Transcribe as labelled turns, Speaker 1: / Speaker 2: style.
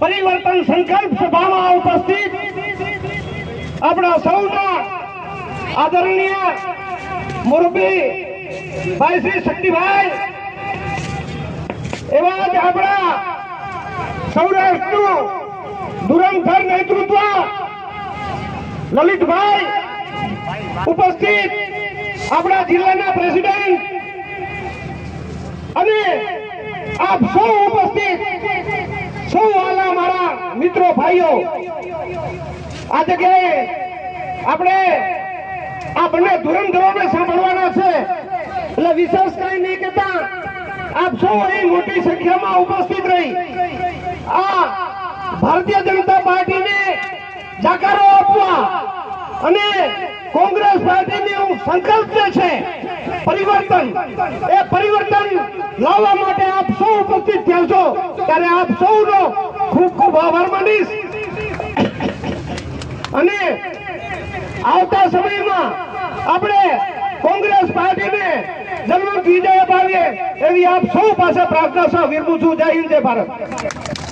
Speaker 1: પરિવર્તન સંકલ્પ સભામાં ઉપસ્થિત આપણા સૌના આદરણીય મુરબી ભાઈ શ્રી શક્તિભાઈ. એવા જ આપણા સૌરાષ્ટ્રનું ધુરંધર નેતૃત્વ લલિતભાઈ ઉપસ્થિત આપણા જિલ્લાના પ્રેસિડેન્ટ. અને આપ સૌ સૌ વાલા મારા મિત્રો ભાઈઓ આ જગ્યાએ આપણે આ બંને ધુરંધરોને સાંભળવાના છે. એટલે વિશેષ કઈ નહીં કહેતા, આપ સૌ અહીં મોટી સંખ્યામાં ઉપસ્થિત રહી. આ ભારતીય જનતા પાર્ટીને જાકારો આપવા અને કોંગ્રેસ પાર્ટીની સંકલ્પ છે, પરિવર્તન, એ પરિવર્તન લાવવા માટે આપ સૌ ઉપસ્થિત થયા છો ત્યારે આપ સૌનો ખૂબ ખૂબ આભાર માનીશ. અને આવતા સમયમાં આપણે કોંગ્રેસ પાર્ટીને જન્મ વિજય અપાવીએ એવી આપ સૌ પાસે પ્રાર્થના સહ વિરમું છું. જય હિન્દ, જય ભારત.